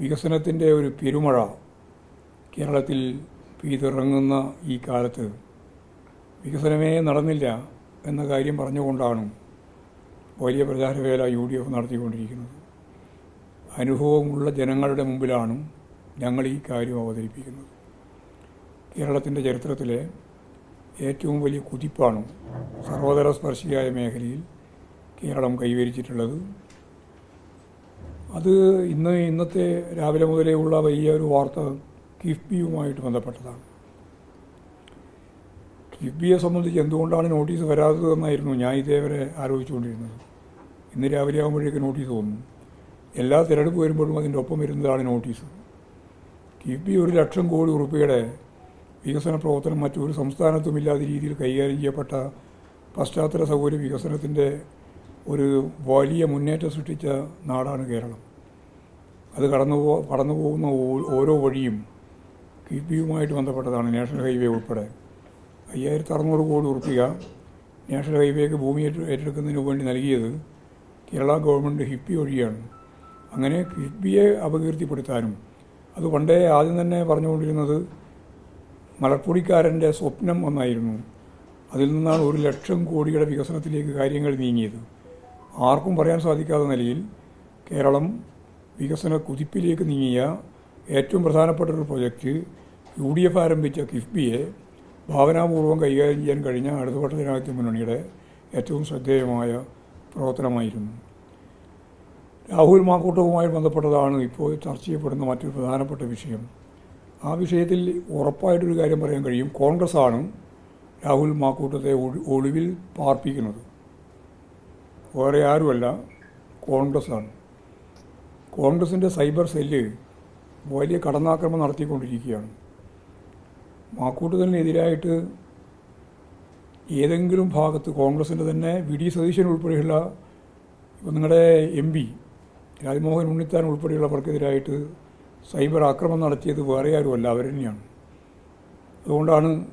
വികസനത്തിന്റെ ഒരു പെരുമഴ കേരളത്തിൽ പെയ്തിറങ്ങുന്ന ഈ കാലത്ത് വികസനമേ നടന്നില്ല എന്ന കാര്യം പറഞ്ഞുകൊണ്ടാണ് വലിയ പ്രചാരവേല യു ഡി എഫ് നടത്തിക്കൊണ്ടിരിക്കുന്നത്. അനുഭവമുള്ള ജനങ്ങളുടെ മുമ്പിലാണ് ഞങ്ങൾ ഈ കാര്യം അവതരിപ്പിക്കുന്നത്. കേരളത്തിന്റെ ചരിത്രത്തിലെ ഏറ്റവും വലിയ കുതിപ്പാണ് സർവതല സ്പർശിയായ മേഖലയിൽ കേരളം കൈവരിച്ചിട്ടുള്ളത് അത് ഇന്ന് ഇന്നത്തെ രാവിലെ മുതലേ ഉള്ള വലിയ ഒരു വാർത്ത കിഫ്ബിയുമായിട്ട് ബന്ധപ്പെട്ടതാണ്. കിഫ്ബിയെ സംബന്ധിച്ച് എന്തുകൊണ്ടാണ് നോട്ടീസ് വരാത്തത് എന്നായിരുന്നു ഞാൻ ഇതേവരെ ആലോചിച്ചുകൊണ്ടിരുന്നത്. ഇന്ന് രാവിലെ ആകുമ്പോഴേക്ക് നോട്ടീസ് വന്നു. എല്ലാ തിരഞ്ഞെടുപ്പ് വരുമ്പോഴും അതിന്റെ ഒപ്പം വരുന്നതാണ് നോട്ടീസ്. കിഫ്ബി ഒരു ലക്ഷം കോടി ഉറുപ്പിയുടെ വികസന പ്രവർത്തനം മറ്റൊരു സംസ്ഥാനത്തുമില്ലാത്ത രീതിയിൽ കൈകാര്യം ചെയ്യപ്പെട്ട പശ്ചാത്തല സൗകര്യ വികസനത്തിന്റെ ഒരു വലിയ മുന്നേറ്റം സൃഷ്ടിച്ച നാടാണ് കേരളം. അത് കടന്നു പോ കടന്നു പോകുന്ന ഓരോ വഴിയും കിഫ്ബിയുമായിട്ട് ബന്ധപ്പെട്ടതാണ് നാഷണൽ ഹൈവേ ഉൾപ്പെടെ. അയ്യായിരത്തി അറുന്നൂറ് കോടി ഉറപ്പിക നാഷണൽ ഹൈവേക്ക് ഭൂമി ഏറ്റ ഏറ്റെടുക്കുന്നതിന് വേണ്ടി നൽകിയത് കേരള ഗവൺമെന്റ് ഹിപ്പി വഴിയാണ്. അങ്ങനെ ഹിപ്പിയെ അപകീർത്തിപ്പെടുത്താനും അത് പണ്ടേ ആദ്യം തന്നെ പറഞ്ഞുകൊണ്ടിരുന്നത് മലപ്പുടിക്കാരന്റെ സ്വപ്നം ഒന്നായിരുന്നു. അതിൽ നിന്നാണ് ഒരു ലക്ഷം കോടിയുടെ വികസനത്തിലേക്ക് കാര്യങ്ങൾ നീങ്ങിയത്. ആർക്കും പറയാൻ സാധിക്കാത്ത നിലയിൽ കേരളം വികസന കുതിപ്പിലേക്ക് നീങ്ങിയ ഏറ്റവും പ്രധാനപ്പെട്ട ഒരു പ്രൊജക്റ്റ് യു ഡി എഫ് ആരംഭിച്ച കിഫ്ബിയെ ഭാവനാപൂർവം കൈകാര്യം ചെയ്യാൻ കഴിഞ്ഞ ഇടതുപക്ഷ ജനാധിപത്യ മുന്നണിയുടെ ഏറ്റവും ശ്രദ്ധേയമായ പ്രവർത്തനമായിരുന്നു. രാഹുൽ മാക്കൂട്ടവുമായി ബന്ധപ്പെട്ടതാണ് ഇപ്പോൾ ചർച്ച ചെയ്യപ്പെടുന്ന മറ്റൊരു പ്രധാനപ്പെട്ട വിഷയം. ആ വിഷയത്തിൽ ഉറപ്പായിട്ടൊരു കാര്യം പറയാൻ കഴിയും. കോൺഗ്രസ്സാണ് രാഹുൽ മാക്കൂട്ടത്തെ ഒളിവിൽ പാർപ്പിക്കുന്നത്. വേറെ ആരുമല്ല കോൺഗ്രസ്സാണ്. കോൺഗ്രസിന്റെ സൈബർ സെല്ല് വലിയ കടന്നാക്രമണം നടത്തിക്കൊണ്ടിരിക്കുകയാണ്. മാക്കൂട്ടത്തിനെതിരായിട്ട് ഏതെങ്കിലും ഭാഗത്ത് കോൺഗ്രസിന്റെ തന്നെ വി. ഡി. സതീശൻ ഉൾപ്പെടെയുള്ള ഇപ്പം നിങ്ങളുടെ എം. പി. രാജ്മോഹൻ ഉണ്ണിത്താൻ ഉൾപ്പെടെയുള്ളവർക്കെതിരായിട്ട് സൈബർ ആക്രമണം നടത്തിയത് വേറെ ആരുമല്ല അവർ തന്നെയാണ്. അതുകൊണ്ടാണ്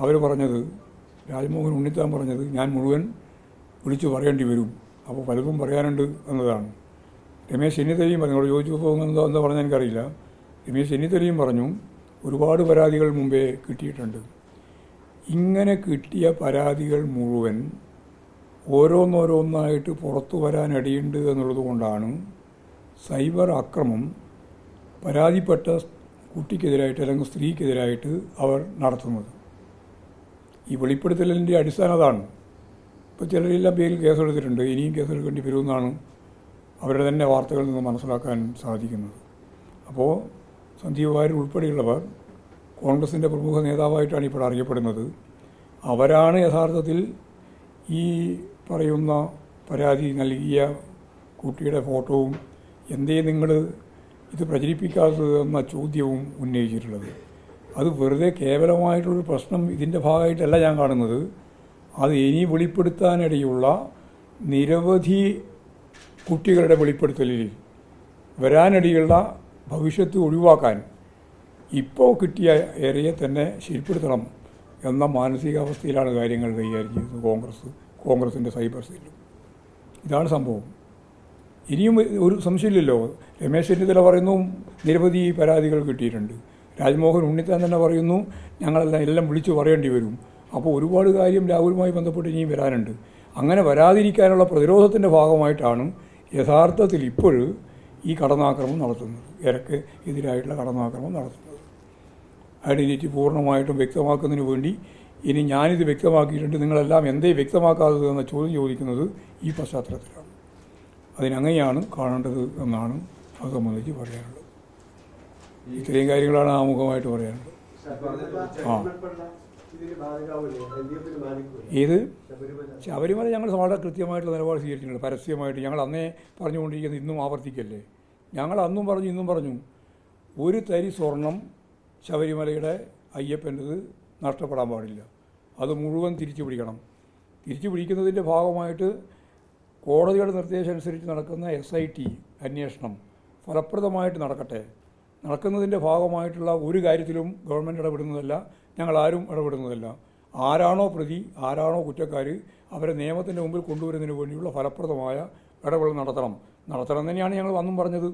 അവർ പറഞ്ഞത് രാജ്മോഹൻ ഉണ്ണിത്താൻ പറഞ്ഞത് ഞാൻ മുഴുവൻ വിളിച്ചു പറയേണ്ടി വരും. അപ്പോൾ പലതും പറയാനുണ്ട് എന്നതാണ്. രമേശ് ചെന്നിത്തലയും പറഞ്ഞു. അവിടെ ചോദിച്ചപ്പോൾ എന്താ എന്താ പറഞ്ഞാൽ എനിക്കറിയില്ല. രമേശ് ചെന്നിത്തലയും പറഞ്ഞു ഒരുപാട് പരാതികൾ മുമ്പേ കിട്ടിയിട്ടുണ്ട്. ഇങ്ങനെ കിട്ടിയ പരാതികൾ മുഴുവൻ ഓരോന്നോരോന്നായിട്ട് പുറത്തു വരാനിടയുണ്ട് എന്നുള്ളത് കൊണ്ടാണ് സൈബർ ആക്രമം പരാതിപ്പെട്ട കുട്ടിക്കെതിരായിട്ട് അല്ലെങ്കിൽ സ്ത്രീക്കെതിരായിട്ട് അവർ നടത്തുന്നത്. ഈ വെളിപ്പെടുത്തലിന്റെ അടിസ്ഥാനം അതാണ്. ഇപ്പോൾ ചിലരെല്ലാം പേരിൽ കേസെടുത്തിട്ടുണ്ട്. ഇനിയും കേസെടുക്കേണ്ടി വരുമെന്നാണ് അവരുടെ തന്നെ വാർത്തകളിൽ നിന്ന് മനസ്സിലാക്കാൻ സാധിക്കുന്നത്. അപ്പോൾ സന്ദീപ് വാര്യർ ഉൾപ്പെടെയുള്ളവർ കോൺഗ്രസിന്റെ പ്രമുഖ നേതാവായിട്ടാണ് ഇപ്പോൾ അറിയപ്പെടുന്നത്. അവരാണ് യഥാർത്ഥത്തിൽ ഈ പറയുന്ന പരാതി നൽകിയ കുട്ടിയുടെ ഫോട്ടോവും എന്തേ നിങ്ങൾ ഇത് പ്രചരിപ്പിക്കാത്തത് എന്ന ചോദ്യവും ഉന്നയിച്ചിട്ടുള്ളത്. അത് വെറുതെ കേവലമായിട്ടുള്ളൊരു പ്രശ്നം ഇതിന്റെ ഭാഗമായിട്ടല്ല ഞാൻ കാണുന്നത്. അത് ഇനി വെളിപ്പെടുത്താനിടയുള്ള നിരവധി കുട്ടികളുടെ വെളിപ്പെടുത്തലിൽ വരാനിടയുള്ള ഭവിഷ്യത്ത് ഒഴിവാക്കാൻ ഇപ്പോൾ കിട്ടിയ ഏറിയെ തന്നെ ശരിപ്പെടുത്തണം എന്ന മാനസികാവസ്ഥയിലാണ് കാര്യങ്ങൾ കൈകാര്യം ചെയ്തത് കോൺഗ്രസ് കോൺഗ്രസിന്റെ സൈബർ സെല്ലും. ഇതാണ് സംഭവം. ഇനിയും ഒരു സംശയമില്ലല്ലോ. രമേശ് ചെന്നിത്തല പറയുന്നു നിരവധി പരാതികൾ കിട്ടിയിട്ടുണ്ട്. രാജ്മോഹൻ ഉണ്ണിത്താൻ തന്നെ പറയുന്നു ഞങ്ങളെല്ലാം എല്ലാം വിളിച്ചു പറയേണ്ടി വരും. അപ്പോൾ ഒരുപാട് കാര്യം രാഹുലുമായി ബന്ധപ്പെട്ട് ഇനിയും വരാനുണ്ട്. അങ്ങനെ വരാതിരിക്കാനുള്ള പ്രതിരോധത്തിന്റെ ഭാഗമായിട്ടാണ് യഥാർത്ഥത്തിൽ ഇപ്പോൾ ഈ കടന്നാക്രമണം നടത്തുന്നത്. ഇരക്ക് എതിരായിട്ടുള്ള കടന്നാക്രമണം നടത്തുന്നത്. ഐഡന്റിറ്റി പൂർണമായിട്ടും വ്യക്തമാക്കുന്നതിന് വേണ്ടി ഇനി ഞാനിത് വ്യക്തമാക്കിയിട്ടുണ്ട്. നിങ്ങളെല്ലാം എന്തേ വ്യക്തമാക്കാത്തത് എന്ന ചോദ്യം ചോദിക്കുന്നത് ഈ പശ്ചാത്തലത്തിലാണ്. അതിനങ്ങനെയാണ് കാണേണ്ടത് എന്നാണ് അത് സംബന്ധിച്ച് പറയാനുള്ളത്. ഇത്രയും കാര്യങ്ങളാണ് ആമുഖമായിട്ട് പറയാനുള്ളത്. ആ. ഏത്? ശബരിമല. ശബരിമല ഞങ്ങൾ വളരെ കൃത്യമായിട്ടുള്ള നിലപാട് സ്വീകരിച്ചിട്ടുണ്ട്. പരസ്യമായിട്ട് ഞങ്ങൾ അന്നേ പറഞ്ഞുകൊണ്ടിരിക്കുന്നത് ഇന്നും ആവർത്തിക്കല്ലേ? ഞങ്ങൾ അന്നും പറഞ്ഞു ഇന്നും പറഞ്ഞു. ഒരു തരി സ്വർണം ശബരിമലയുടെ അയ്യപ്പന്റെത് നഷ്ടപ്പെടാൻ പാടില്ല. അത് മുഴുവൻ തിരിച്ചു പിടിക്കണം. തിരിച്ചു പിടിക്കുന്നതിന്റെ ഭാഗമായിട്ട് കോടതിയുടെ നിർദ്ദേശം അനുസരിച്ച് നടക്കുന്ന എസ് ഐ ടി അന്വേഷണം ഫലപ്രദമായിട്ട് നടക്കട്ടെ. നടക്കുന്നതിന്റെ ഭാഗമായിട്ടുള്ള ഒരു കാര്യത്തിലും ഗവൺമെന്റ് ഇടപെടുന്നതല്ല. ഞങ്ങൾ ആരും ഇടപെടുന്നതല്ല. ആരാണോ പ്രതി ആരാണോ കുറ്റക്കാർ അവരെ നിയമത്തിന്റെ മുമ്പിൽ കൊണ്ടുവരുന്നതിന് വേണ്ടിയുള്ള ഫലപ്രദമായ ഇടപെടൽ നടത്തണം. നടത്തണം തന്നെയാണ് ഞങ്ങൾ അന്നും പറഞ്ഞത്.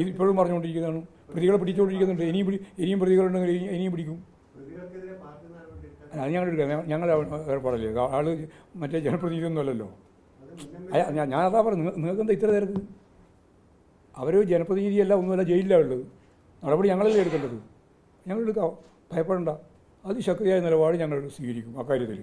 ഇപ്പോഴും പറഞ്ഞുകൊണ്ടിരിക്കുന്നതാണ്. പ്രതികളെ പിടിച്ചുകൊണ്ടിരിക്കുന്നുണ്ട്. ഇനിയും പിടി ഇനിയും പ്രതികളുണ്ടെങ്കിൽ ഇനി- ഇനിയും പിടിക്കും. അത് ഞങ്ങൾ എടുക്കുക ഞങ്ങളുടെ ഏർപ്പാടല്ലേ? ആൾ മറ്റേ ജനപ്രതിനിധിയൊന്നും അല്ലല്ലോ അത് മുന്നേ അയ്യ, ഞാൻ ഞാനതാ പറഞ്ഞു നിങ്ങൾക്ക് എന്താ ഇത്ര തിരക്ക്? അവർ ജനപ്രതിനിധിയല്ല ഒന്നുമല്ല ജയിലിലാണ് ഉള്ളത്. നടപടി ഞങ്ങളല്ലേ എടുക്കേണ്ടത്? ഞങ്ങൾ എടുക്കാം ഭയപ്പെടണ്ട. അതിശക്തിയായ നിലപാട് ഞങ്ങൾ സ്വീകരിക്കും അക്കാര്യത്തിൽ